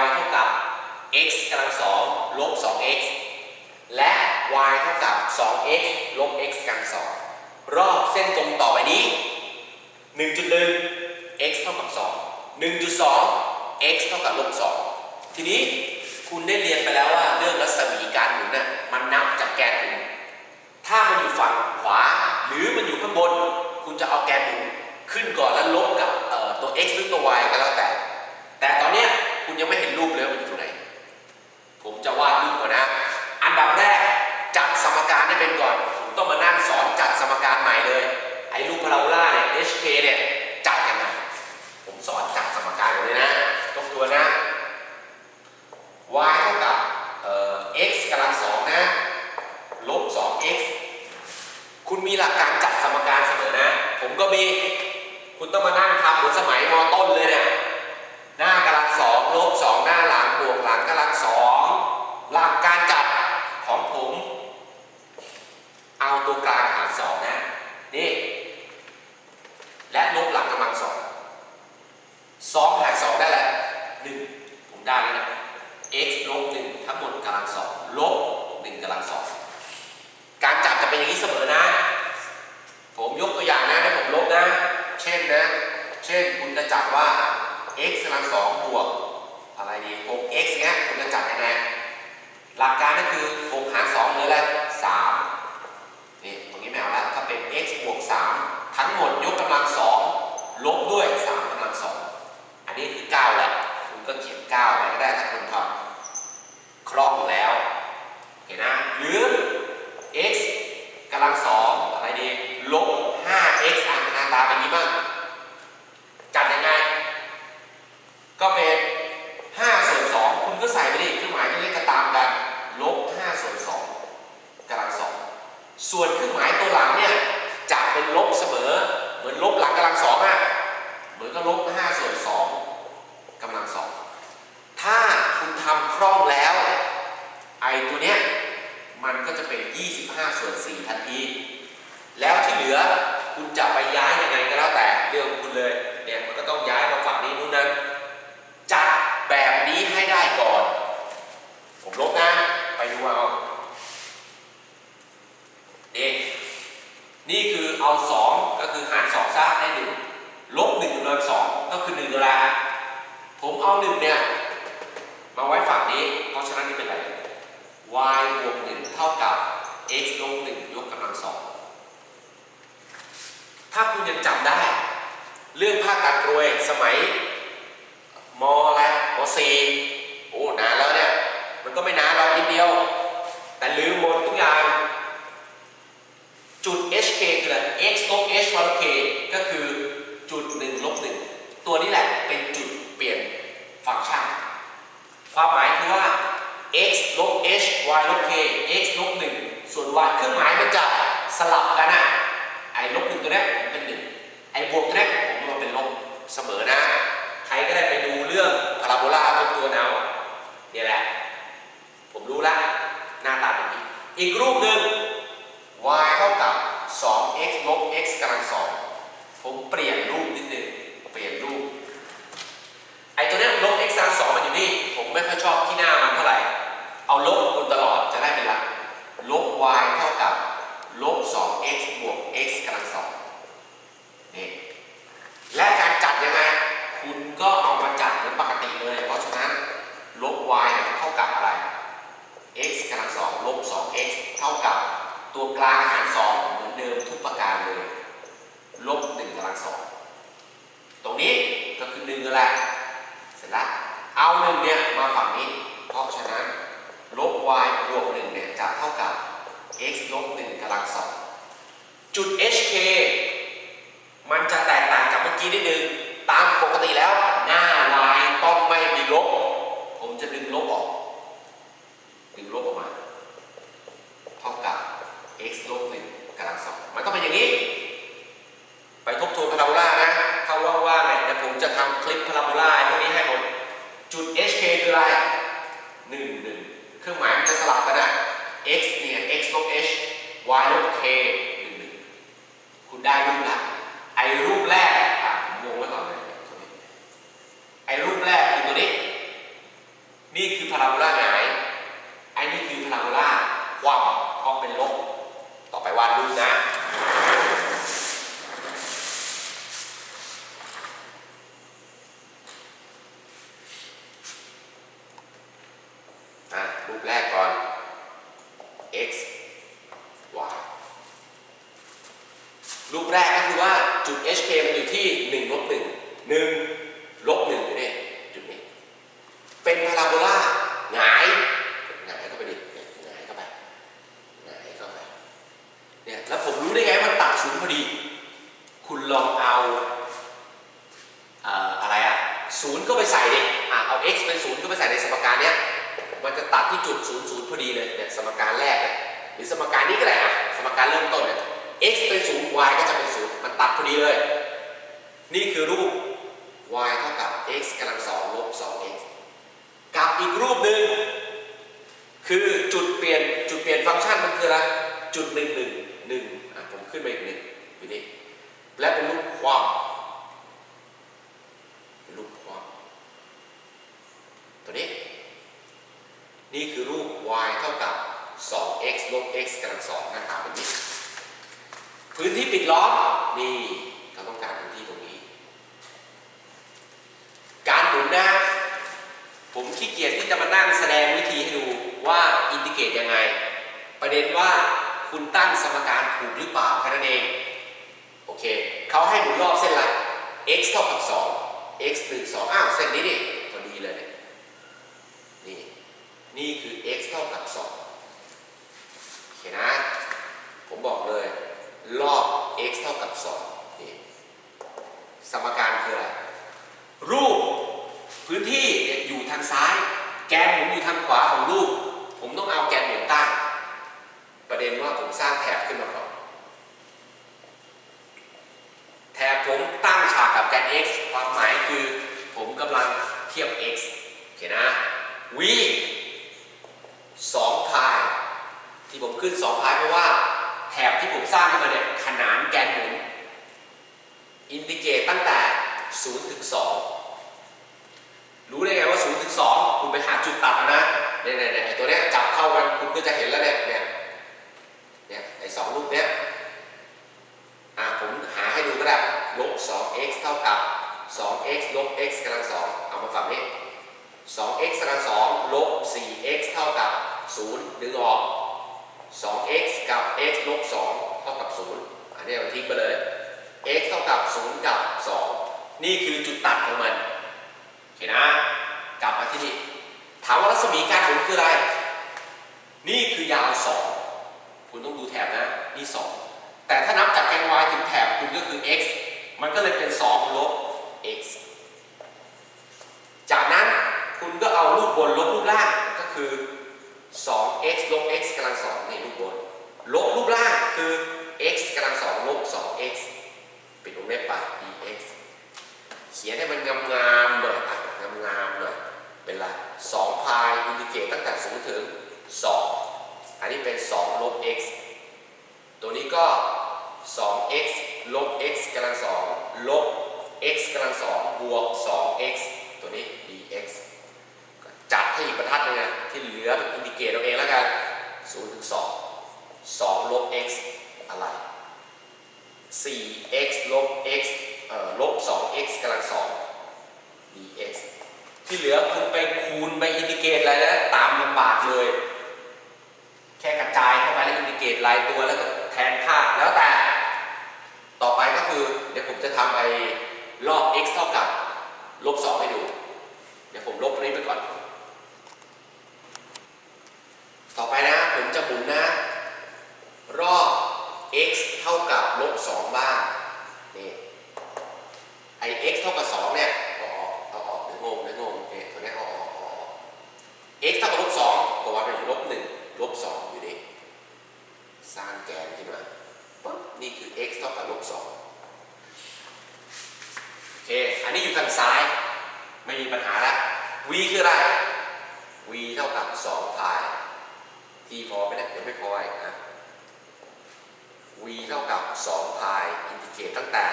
y เท่ากับ x กำลังสองลบ 2x และ y เท่ากับ 2x ลบ x กำลังสองรอบเส้นตรงต่อไปนี้ 1.1 x เท่ากับ 2 1.2 x เท่ากับลบ 2 ทีนี้คุณได้เรียนไปแล้วว่าเรื่องรัศมีการหมุนน่ะมันนับจากแกนหมุนถ้ามันอยู่ฝั่งขวาหรือมันอยู่ข้างบน คุณจะเอาแกนหมุนขึ้นก่อนแล้วลบกับตัว x หรือตัว y ก็แล้วแต่ แต่ตอนเนี้ย คุณยังไม่เห็นรูปเลยว่ามันอยู่ตรงไหน ผมจะวาดรูปก่อนนะ อันดับแรกจัดสมการให้เป็นก่อนผมต้องมานั่งสอนจัดสมการใหม่เลย ไอ้รูปพาราโบลาเนี่ย HK เนี่ยจัดยังไงผมสอนจัดสมการเลยนะตรงตัวนะ y เท่ากับเอ่อ x กำลังสองนะลบ 2x คุณมีหลักการจัดสมการเสมอนะ ผมก็มี คุณต้องมานั่งทำเหมือนสมัยมต้นเลยเนี่ย หน้ากำลังสองลบสองหน้าหลังบวกหลังกำลังสองหลักการจัดของผม เอาตัวกลางหารสองนะนี่และลบหลังกำลังสองสองหารสองได้แล้วหนึ่งผมได้แล้วนะ x ลบหนึ่งทั้งหมดกำลังสองลบหนึ่งกำลังสองการจัดจะเป็นอย่างนี้เสมอนะ ผมยกตัวอย่างนะให้ผมลบนะ เช่นนะ เช่นคุณจะจัดว่า x กำลังสองบวกอะไรดี 6x เงี้ยคุณจะจัดยังไงหลักการก็คือ 6 หาร2เลยแหละ3นี่ตรงนี้ไม่เอาละถ้าเป็น x บวก 3 ทั้งหมดยกกำลัง 2 ลบด้วย 3กำลัง 2 อันนี้คือ 9 แหละ คุณก็เขียน 9 ไปก็ได้ถ้าคุณทำคล่องแล้ว เห็นนะ หรือ x กำลัง 2 อะไรดี ลบ 5x อ่านหน้าตาเป็นยี้บ้าง จัดยังไง ก็เป็น 5 ส่วน 2 คุณก็ใส่ไปดิเครื่องหมายตัวนี้ก็ตามกัน ลบ 5 ส่วน 2กำลังสองส่วนเครื่องหมายตัวหลังเนี่ยจะเป็นลบเสมอ เหมือนลบหลังกำลังสองอะ เหมือนกับลบ 5 ส่วน 2กำลังสองถ้าคุณทำคล่องแล้ว ไอ ตัวเนี้ยมันก็จะเป็น 25 ส่วน 4 ทันที แล้วที่เหลือคุณจะไปย้ายยังไงก็แล้วแต่เรื่องคุณเลยเนี่ยมันก็ต้องย้ายมาฝั่งนี้นู้นนั้นจัดแบบนี้ให้ได้ก่อน ผมลบนะ ไปดูเอานี่นี่คือเอา 2 ก็คือหาร2ซะได้1ลบ1กำลังก็คือ1ตัวละผมเอา1เนี่ย มาไว้ฝั่งนี้ เพราะฉะนั้นนี่เป็นอะไร y บวก1เท่ากับ x ลบ1ยกกำลัง2ถ้าคุณยังจำได้ เรื่องภาคตัดกรวยสมัยมอะไรมสี่โอ้นานแล้วเนี่ย มันก็ไม่นานหรอกนิดเดียว แต่ลืมหมดทุกอย่าง จุด hk คืออะไร x ลบ h ลบ k ก็คือจุด1ลบ1ตัวนี้แหละเป็นจุดเปลี่ยนฟังก์ชัน ความหมายคือว่า y ลบ k x ลบ1ส่วน y เครื่องหมายมันจะสลับกันอะไอ้ลบ1ตัวนี้ผมเป็น1ไอ้บวกตัวนี้ผมมาเป็นลบเสมอนะ ใครก็ได้ไปดูเรื่องพาราโบลาทุกตัวแนวเนี่ยแหละ ผมรู้ละหน้าตาเป็นนี้ อีกรูปหนึ่ง y เท่ากับ 2x ลบ x กำลังสองผมเปลี่ยนรูปนิดนึงเปลี่ยนรูป ไอ้ตัวเนี้ยลบ x กำลังสองมันอยู่นี่ ผมไม่ค่อยชอบที่หน้ามันเท่าไหร่ เอาลบคูณตลอดจะได้เป็นหลัก ลบ y เท่ากับ ลบ 2x บวก x กำลังสองนี่ และการจัดยังไง คุณก็เอามาจัดเหมือนปกติเลย เพราะฉะนั้น ลบ y เท่ากับอะไร x กำลังสองล บ 2x เท่ากับตัวกลางหาร 2 เหมือนเดิมทุกประการเลย ลบ1กำลังสองตรงนี้ก็คือ1นั่นแหละเสร็จแล้วเอา1เนี่ยมาฝั่งนี้ เพราะฉะนั้นลบ y บวก1เนี่ยจะเท่ากับ x ลบ1กำลังสองจุด hk มันจะแตกต่างจากเมื่อกี้นิดนึง ตามปกติแล้ว จะสลับกันอะ x เนี่ย x ลบ h y ลบ k หนึ่งหนึ่งคุณได้รูปละไอ้รูปแรกอะผมวงไว้ก่อนเลยไอ้รูปแรกคือตัวนี้ นี่คือพาราโบลาหงายไอ้นี่คือพาราโบลาคว่ำเพราะเป็นลบ ต่อไปวาดรูปนะารนี้ก็ได้อะสมการเริ่มต้นเนี่ย x เป็นศูนย์ y ก็จะเป็นศูนย์มันตัดพอดีเลย นี่คือรูป y เท่ากับ x กำลังสองลบ 2x กับอีกรูปหนึ่งคือจุดเปลี่ยนจุดเปลี่ยนฟังก์ชันมันคืออะไรจุดหนึ่งหนึ่งหนึ่งอะผมขึ้นไปอีกหนึ่งอยู่นี่และเป็นรูปความเป็นรูปความตัวนี้ นี่คือรูป 2x ลบ x กำลังสองหน้าตาแบบนี้ พื้นที่ปิดล้อมนี่เราต้องการพื้นที่ตรงนี้ การหมุนนะผมขี้เกียจที่จะมานั่งแสดงวิธีให้ดูว่าอินทิเกรตยังไง ประเด็นว่าคุณตั้งสมการถูกหรือเปล่าแค่นั้นเอง โอเคเขาให้หมุนรอบเส้นละ x เท่ากับ 2 x 1 2อ้าวเส้นนี้นี่พอดีเลยเนี่ยนี่ นี่คือ x เท่ากับ 2 เคนะ ผมบอกเลย รอบ x เท่ากับ2นี่สมการคืออะไร รูปพื้นที่อยู่ทางซ้าย แกนหมุนอยู่ทางขวาของรูป ผมต้องเอาแกนหมุนตั้ง ประเด็นว่าผมสร้างแถบขึ้นมาก่อน แถบผมตั้งฉากกับแกน x ความหมายคือ ผมกำลังเทียบ x โอเคนะ v 2พาย ขึ้น2พายเพราะว่าแถบที่ผมสร้างขึ้นมาเนี่ยขนานแกนหมุนอินดิเกตตั้งแต่ 0 ถึง 2 รู้ได้ไงว่า 0 ถึง 2 คุณไปหาจุดตัดนะเนี่ยเนี่ยตัวเนี้ยจับเข้ากันคุณก็จะเห็นแล้วเนี่ยเนี่ยเนี่ยไอ้สองรูปเนี้ยอะผมหาให้ดูก็ได้ลบ 2x เท่ากับ 2x ลบ x กำลัง 2 เอามาฝั่งนี้ 2x กำลัง 2 ลบ 4x เท่ากับ 0 ดึงออก 2x กับ x ลบ2เท่ากับ 0 อันนี้มันทิ้งไปเลย x เท่ากับ 0 กับ 2 นี่คือจุดตัดของมันโอเคนะ กลับมาที่นี่ถามว่ารัศมีการหมุนคืออะไร นี่คือยาว 2 คุณต้องดูแถบนะ นี่ 2 แต่ถ้านับจากแกน y ถึงแถบคุณก็คือ x มันก็เลยเป็น 2 ลบ x จากนั้นคุณก็เอารูปบนลบรูปล่างก็คือ 2x ลบ x กำลังสองในรูปบน ลบรูปล่างคือ x กำลังสองลบ 2x ปิดวงเล็บไป dx เขียนให้มันงามๆหน่อยอะงามๆหน่อยเป็นไร2พายอินดิเกตตั้งแต่0ถึง 2 อันนี้เป็น 2 ลบ x ตัวนี้ก็ 2x ลบ x กำลังสองลบ x กำลังสองบวก 2x ตัวนี้ dx ให้อีกบรรทัดหนึงนะที่เหลือเป็นอินดิเกตเอาเองแล้วกัน0ถึง2 2 ลบ x อะไร 4x ลบ x เอ่อลบ 2x กำลังสอง dx ที่เหลือคุณไปคูณไปอินดิเกตอะไรนะ ตามลำบากเลย แค่กระจายเข้าไปแล้วอินดิเกตรายตัวแล้วก็แทนค่าแล้วแต่ ต่อไปก็คือ เดี๋ยวผมจะทำไอ้รอบ x เท่ากับลบ 2 ให้ดู เดี๋ยวผมลบตรงนี้ไปก่อน ต่อไปนะผมจะหมุนนะ รอบ x เท่ากับลบ2บ้างนี่ไอ x เท่ากับ2เนี่ยเอาออกเอาออกเดี๋ยวงงเดี๋ยวงงเนี่ยตัวนี้เอาออกเอาออก x เท่ากับลบ2ก็วัดเป็นลบ1ลบ2อยู่ดีสร้างแกนขึ้นมาปุ๊บนี่คือ x เท่ากับลบ2โอเคอันนี้อยู่ทางซ้ายไม่มีปัญหาละ v คืออะไร v เท่ากับ2พาย t พอไหมเนี่ยเดี๋ยวไม่พออีกนะ v เท่ากับ2พายอินทิเกรตตั้งแต่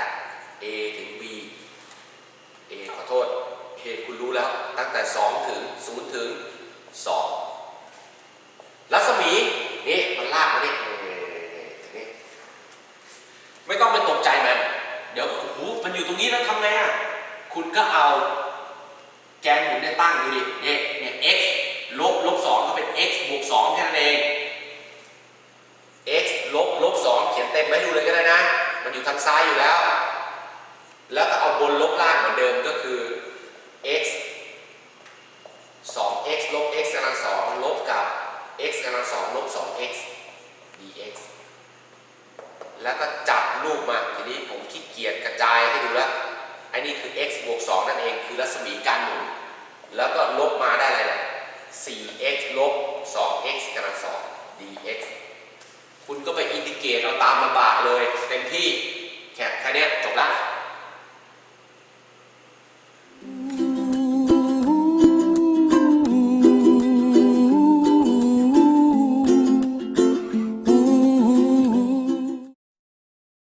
a ถึง b a ขอโทษ a คุณรู้แล้วตั้งแต่ 2 ถึง 0 ถึง 2 รัศมี นี่ มันลากมานี่นี่ไม่ต้องไปตกใจมัน เดี๋ยว โอ้โห มันอยู่ตรงนี้แล้วทำไงอะ คุณก็เอา แกนหมุนเนี่ยตั้งดูดิเนี่ยเนี่ย x ลบลบ2ก็เป็น x บวก2แค่นั้นเอง x ลบลบสองเขียนเต็มไว้ดูเลยก็ได้นะ มันอยู่ทางซ้ายอยู่แล้ว แล้วก็เอาบ นลบล่างเหมือนเดิมก็คือ x 2 x ลบ x กำลังสองลบกับ x กำลังสองลบ 2x dx แล้วก็จับรูปมาทีนี้ผมขี้เกียจกระจายให้ดูแล้วไอ้นี่คือ x บวก 2 นั่นเองคือรัศมีการหมุน แล้วก็ลบมาได้อะไรเนี่ย 4x ลบ 2x กำลัง2 dx คุณก็ไปอินทิเกรตเอาตามลำบากเลยเต็มที่แค่แค่นี้จบละ